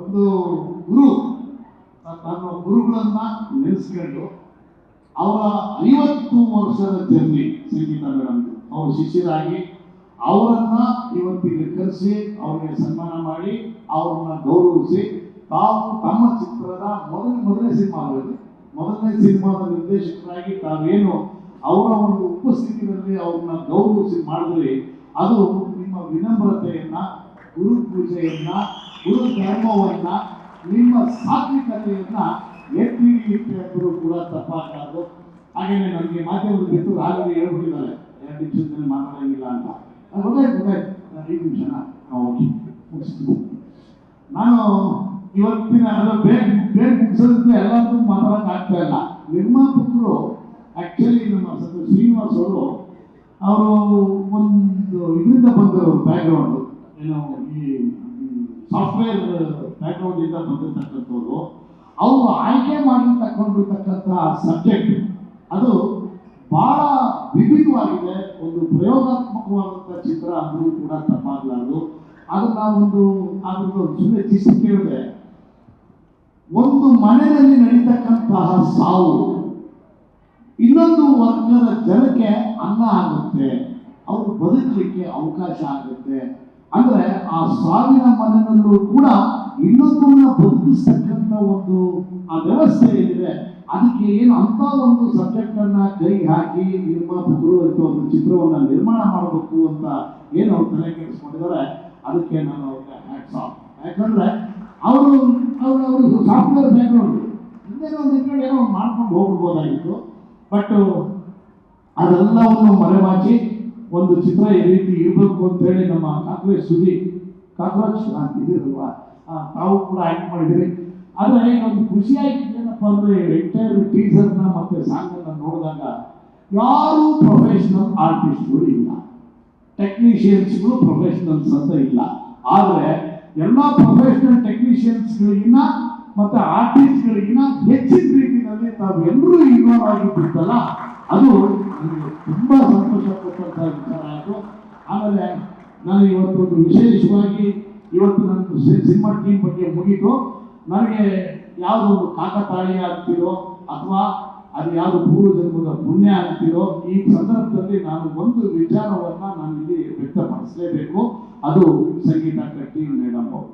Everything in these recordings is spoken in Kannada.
ಒಂದು ಗುರು ತನ್ನ ಗುರುಗಳನ್ನ ನೆನೆಸ್ಕೊಂಡು ಅವರ ಐವತ್ತು ವರ್ಷದ ಜರ್ನಿ ಸಂಗೀತ ಮೇಡಮ್ ಅವರು ಶಿಷ್ಯರಾಗಿ ಅವರನ್ನ ಇವತ್ತಿಗೆ ಕರೆಸಿ, ಅವರಿಗೆ ಸನ್ಮಾನ ಮಾಡಿ, ಅವ್ರನ್ನ ಗೌರವಿಸಿ, ತಾವು ತಮ್ಮ ಚಿತ್ರದ ಮೊದಲ, ಮೊದಲನೇ ಸಿನಿಮಾ ಅವರಲ್ಲಿ ಮೊದಲನೇ ಸಿನಿಮಾದ ನಿರ್ದೇಶಕರಾಗಿ ತಾವೇನು ಅವರ ಒಂದು ಉಪಸ್ಥಿತಿಯಲ್ಲಿ ಅವ್ರನ್ನ ಗೌರವಿಸಿ ಮಾಡಿದ್ರಿ ಅದು ನಿಮ್ಮ ವಿನಮ್ರತೆಯನ್ನ, ಗುರು ಪೂಜೆಯನ್ನ ಗುರು ಧರ್ಮವನ್ನ, ನಿಮ್ಮ ಸಾತ್ವಿಕತೆಯನ್ನ ಎತ್ತಿ ಹಿಡಿಯುತ್ತೆ ಅಂದರೂ ಕೂಡ ತಪ್ಪಾಗಬಾರ್ದು. ಹಾಗೇನೆ ನಮಗೆ ಮಾಧ್ಯಮದ ಬಿಟ್ಟು ಆಗಲೇ ಹೇಳ್ಬಿಟ್ಟಿದ್ದಾರೆ ಎರಡು ನಿಮಿಷದಲ್ಲಿ ಮಾತಾಡೋಂಗಿಲ್ಲ ಅಂತ. ಗೊತ್ತಾಯ್ತು ಗೊತ್ತಾಯ್ತು. ಐದು ನಿಮಿಷನ ಓಕೆ ನಾನು ಇವತ್ತಿನ ಅದು ಬೇಗ ಬೇಗ ಮುಗಿಸೋದಕ್ಕೆ ಎಲ್ಲರಿಗೂ ಮಾತಾಡೋಕೆ ಆಗ್ತಾ ಇಲ್ಲ. ನಿರ್ಮಾಪಕರು ಆ್ಯಕ್ಚುಲಿ ನಮ್ಮ ಸದ್ಯ ಶ್ರೀನಿವಾಸ್ ಅವರು ಅವರು ಒಂದು ಇದರಿಂದ ಬಂದರು ಬ್ಯಾಕ್ಗ್ರೌಂಡು ಏನೋ ಈ ಸಾಫ್ಟ್ವೇರ್ ಬ್ಯಾಕ್ಗ್ರೌಂಡಿಂದ ಬಂದಿರತಕ್ಕಂಥವ್ರು, ಅವರು ಆಯ್ಕೆ ಮಾಡಿರ್ತಕ್ಕಂಥ ಸಬ್ಜೆಕ್ಟ್ ಅದು ಬಹಳ ವಿಭಿನ್ನವಾಗಿದೆ. ಒಂದು ಪ್ರಯೋಗಾತ್ಮಕವಾದಂಥ ಚಿತ್ರ ಅಂದರೂ ಕೂಡ ತಪ್ಪಾಗಲಾರದು. ಅದನ್ನ ಒಂದು ಅದೊಂದು ಸುಮ್ಮನೆ ಚಿಸ್ತು ಕೇಳಿದೆ ಒಂದು ಮನೆಯಲ್ಲಿ ನಡೀತಕ್ಕಂತಹ ಸಾವು ಇನ್ನೊಂದು ವರ್ಗದ ಜನಕ್ಕೆ ಅನ್ನ ಆಗುತ್ತೆ. ಅವರು ಬದುಕಲಿಕ್ಕೆ ಅವಕಾಶ ಆಗುತ್ತೆ. ಅಂದ್ರೆ ಆ ಸಾವಿನ ಮನೆಯಲ್ಲೂ ಕೂಡ ಇನ್ನೊಂದನ್ನ ಬದುಕಿಸ್ತಕ್ಕಂಥ ಒಂದು, ಆ ವ್ಯವಸ್ಥೆ ಏನಿದೆ ಅದಕ್ಕೆ ಏನು ಅಂತ ಒಂದು ಸಬ್ಜೆಕ್ಟ್ ಅನ್ನ ಕೈ ಹಾಕಿ ನಿರ್ಮಾಪಕರು ಅಂತ ಒಂದು ಚಿತ್ರವನ್ನ ನಿರ್ಮಾಣ ಮಾಡಬೇಕು ಅಂತ ಏನು ಅವ್ರು ತಲೆ ಕೆಡಿಸ್ಕೊಂಡಿದ್ದಾರೆ, ಅದಕ್ಕೆ ನಾನು ಅವ್ರಿಗೆ ಹ್ಯಾಟ್ಸ್ ಆಫ್ ಯಾಕಂದ್ರೆ ಅವರು ಅವರು ಅವರು ಸಾಫ್ಟ್ವೇರ್ ಬ್ಯಾಕ್ಗ್ರೌಂಡ್ ಇನ್ನೇನೋ ಒಂದು ಏನೋ ಮಾಡ್ಕೊಂಡು ಹೋಗ್ಬೋದಾಗಿತ್ತು ಬಟ್ ಅದೆಲ್ಲವನ್ನು ಮರೆಮಾಚಿ ಒಂದು ಚಿತ್ರ ಈ ರೀತಿ ಇರಬೇಕು ಅಂತೇಳಿ ನಮ್ಮ ಕಾಕ್ರೋಚ್ ಸುದ್ದಿ ಕಾಕ್ರೋಚ್ ಇದಿರಲ್ವಾ ತಾವು ಕೂಡ ಆ್ಯಕ್ಟ್ ಮಾಡಿದಿರಿ. ಆದರೆ ಒಂದು ಖುಷಿ ಆಯ್ತು ಏನಪ್ಪ ಅಂದರೆ ಎಂಟೈರ್ ಟೀಸರ್ನ ಸಾಂಗ್ ಅನ್ನ ನೋಡಿದಾಗ ಯಾರೂ ಪ್ರೊಫೆಷನಲ್ ಆರ್ಟಿಸ್ಟ್ಗಳು ಇಲ್ಲ. ಟೆಕ್ನಿಷಿಯನ್ಸ್ಗಳು ಪ್ರೊಫೆಷನಲ್ಸ್ ಅಂತ ಇಲ್ಲ. ಆದರೆ ಎಲ್ಲ ಪ್ರೊಫೆಷನಲ್ ಟೆಕ್ನಿಷಿಯನ್ಸ್ಗಳಿಗಿನ್ನ ಮತ್ತು ಆರ್ಟಿಸ್ಟ್ಗಳಿಗಿನ್ನ ಹೆಚ್ಚಿನ ರೀತಿಯಲ್ಲಿ ತಾವು ಎಲ್ಲರೂ ಇನ್ವಾಲ್ವ್ ಆಗಿದ್ದಿತ್ತಲ್ಲ ಅದು ನನಗೆ ತುಂಬ ಸಂತೋಷ ಕೊಟ್ಟಂತಹ ವಿಚಾರ ಆಯಿತು ಆಮೇಲೆ ನಾನು ಇವತ್ತೊಂದು ವಿಶೇಷವಾಗಿ ಇವತ್ತು ನನ್ನ ಸಿನಿಮಾ ಟೀಮ್ ಬಗ್ಗೆ ಮುಗೀತು. ನನಗೆ ಯಾವುದೋ ಒಂದು ಕಾಕತಾಳಿ ಆಗ್ತಿರೋ ಅಥವಾ ಅದು ಯಾವುದು ಪೂರ್ವ ಜನ್ಮದ ಪುಣ್ಯ ಆಗ್ತಿರೋ ಈ ಸಂದರ್ಭದಲ್ಲಿ ನಾನು ಒಂದು ವಿಚಾರವನ್ನ ನಾನು ಇಲ್ಲಿ ವ್ಯಕ್ತಪಡಿಸಲೇಬೇಕು. ಅದು ಸಂಗೀತ ಕಟ್ಟಿ ಮೇಡಮ್ ಅವರು.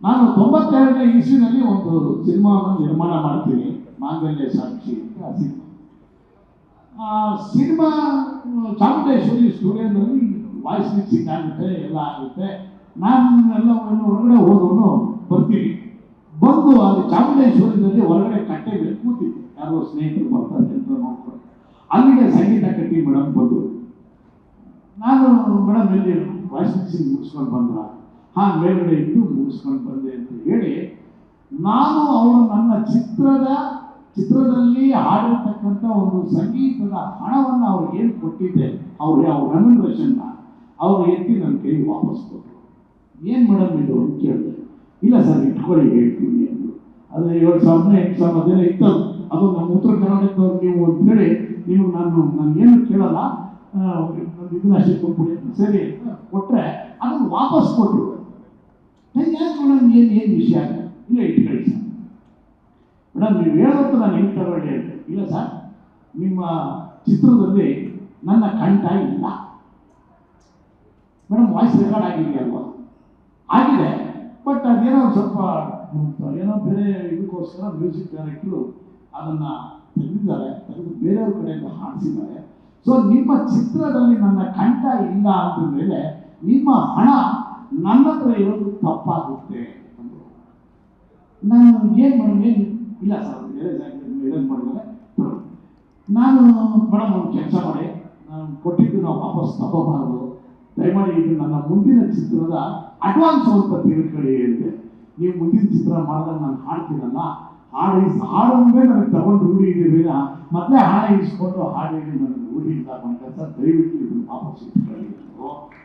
ನಾನು ತೊಂಬತ್ತೆರಡನೇ ಇಸ್ವಿನಲ್ಲಿ ಒಂದು ಸಿನಿಮಾವನ್ನು ನಿರ್ಮಾಣ ಮಾಡ್ತೀನಿ. ಮಾಂಗಲ್ಯ ಸಾಕ್ಷಿ ಅಂತ ಸಿನಿಮಾ. ಸಿನಿಮಾ ಚಾಮುಂಡೇಶ್ವರಿ ಸ್ಟುಡಿಯೋದಲ್ಲಿ ವಾಯ್ಸ್ ಮಿಕ್ಸಿಂಗ್ ಆಗುತ್ತೆ, ಎಲ್ಲ ಆಗುತ್ತೆ. ನಾನು ಎಲ್ಲ ಹೊರಗಡೆ ಹೋದವನು ಬರ್ತೀನಿ. ಬಂದು ಅಲ್ಲಿ ಚಾಮುಂಡೇಶ್ವರಿನಲ್ಲಿ ಹೊರಗಡೆ ಕಟ್ಟೆ ಕೂತಿದ್ದೆ. ಯಾರೋ ಸ್ನೇಹಿತರು ಬರ್ತಾರೆ ಅಂತ ನೋಡ್ಕೊಂಡು. ಅಲ್ಲಿಗೆ ಸಂಗೀತ ಕಟ್ಟಿ ಮೇಡಮ್ ಬಂದು ನಾನು, ಮೇಡಮ್ ಎಲ್ಲಿ ವಾಯ್ಸ್ ಮಿಕ್ಸಿಂಗ್ ಮುಗಿಸ್ಕೊಂಡು ಬಂದ್ರ? ಹಾಂ, ಮೇಲ್ಗಡೆ ಇದ್ದು ಮುಗಿಸ್ಕೊಂಡು ಬಂದೆ ಅಂತ ಹೇಳಿ ನಾನು ಅವರು ನನ್ನ ಚಿತ್ರದ ಚಿತ್ರದಲ್ಲಿ ಹಾಡಿರ್ತಕ್ಕಂಥ ಒಂದು ಸಂಗೀತದ ಹಣವನ್ನು ಅವ್ರಿಗೆ ಏನು ಕೊಟ್ಟಿದ್ದೆ, ಅವ್ರು ಯಾವ ರೆಮ್ಯುನರೇಷನ್ನ ಅವ್ರು ಎತ್ತಿ ನನ್ನ ಕೈ ವಾಪಸ್ ಕೊಟ್ಟರು. ಏನು ಮೇಡಮ್ ಇದು ಅಂತ ಕೇಳಿದೆ. ಇಲ್ಲ ಸರ್ ಇಟ್ಕೊಳ್ಳಿ ಹೇಳ್ತೀನಿ ಅಂದರು. ಅದು ಏಳು ಸಾವಿರ ಎಂಟು ಸಾವಿರ ಅದೆಲ್ಲ ಇತ್ತು. ಅದು. ನಮ್ಮ ಉತ್ತರ ಕರ್ನಾಟಕದವ್ರು ನೀವು ಅಂತೇಳಿ ನೀವು ನಾನು ನಾನು ಏನು ಕೇಳಲ್ಲ. ಇದನ್ನ ಅಷ್ಟೇ ಕೊಟ್ಬಿಡಿ ಸರಿ ಕೊಟ್ಟರೆ ಅದನ್ನು ವಾಪಸ್ ಕೊಟ್ಟರು ಯಾಕೆ ಮೇಡಮ್, ಏನು ಏನು ವಿಷಯ? ಇಲ್ಲ, ಇಟ್ಕೊಳ್ಳಿ ಸರ್. ಮೇಡಮ್ ನೀವು ಹೇಳೋದು ನಾನು ಹೆಂಗೆ ತಗೊಳ್ಳಿ ಅಂತ ಇಲ್ಲ ಸರ್, ನಿಮ್ಮ ಚಿತ್ರದಲ್ಲಿ ನನ್ನ ಕಂಠ ಇಲ್ಲ. ಮೇಡಮ್ ವಾಯ್ಸ್ ರೆಕಾರ್ಡ್ ಆಗಿದೆಯಲ್ವಾ ಆಗಿದೆ ಬಟ್ ಅದೇನೋ ಸ್ವಲ್ಪ, ಏನೋ ಬೇರೆ ಇದಕ್ಕೋಸ್ಕರ ಮ್ಯೂಸಿಕ್ ಡೈರೆಕ್ಟ್ರು ಅದನ್ನು ತೆಗೆದಿದ್ದಾರೆ ತೆಗೆದು ಬೇರೆಯವ್ರ ಕಡೆಯಿಂದ ಹಾಡಿಸಿದ್ದಾರೆ ಸೊ ನಿಮ್ಮ ಚಿತ್ರದಲ್ಲಿ ನನ್ನ ಕಂಠ ಇಲ್ಲ ಅಂದ ಮೇಲೆ ನಿಮ್ಮ ಹಣ ನನ್ನ ಹತ್ರ ಇರೋದು ತಪ್ಪಾಗುತ್ತೆ. ನಾನು ಏನು ಮಾಡಿ ಇಲ್ಲ ಸರ್ ಮಾಡಿದ್ದಾರೆ ನಾನು ಮೇಡಮ್ ಒಂದು ಕೆಲಸ ಮಾಡಿ, ನಾನು ಕೊಟ್ಟಿದ್ದು ನಾವು ವಾಪಸ್ ತಗೋಬಾರದು. ದಯಮಾಡಿ ಇದು ನನ್ನ ಮುಂದಿನ ಚಿತ್ರದ ಅಡ್ವಾನ್ಸ್ ಅಂತ ತಿಳ್ಕೊಳ್ಳಿ ಅಂತೆ. ನೀವು ಮುಂದಿನ ಚಿತ್ರ ಮಾಡಿದಾಗ ನಾನು ಹಾಡ್ತೀನಲ್ಲ, ಹಾಡು ಹಾಡಂದ್ರೆ ನನಗೆ ತಗೊಂಡು ರೂಢಿ ಇದೆ ಬೇಡ ಮತ್ತೆ ಹಾಡು ಇಸ್ಕೊಂಡು ಹಾಡು ಹೇಳಿ ನನಗೆ ರೂಢಿ ಇಲ್ಲ ಬಂದ ದಯವಿಟ್ಟು ಇದನ್ನು ವಾಪಸ್ ಇಟ್ಕೊಳ್ಳಿ.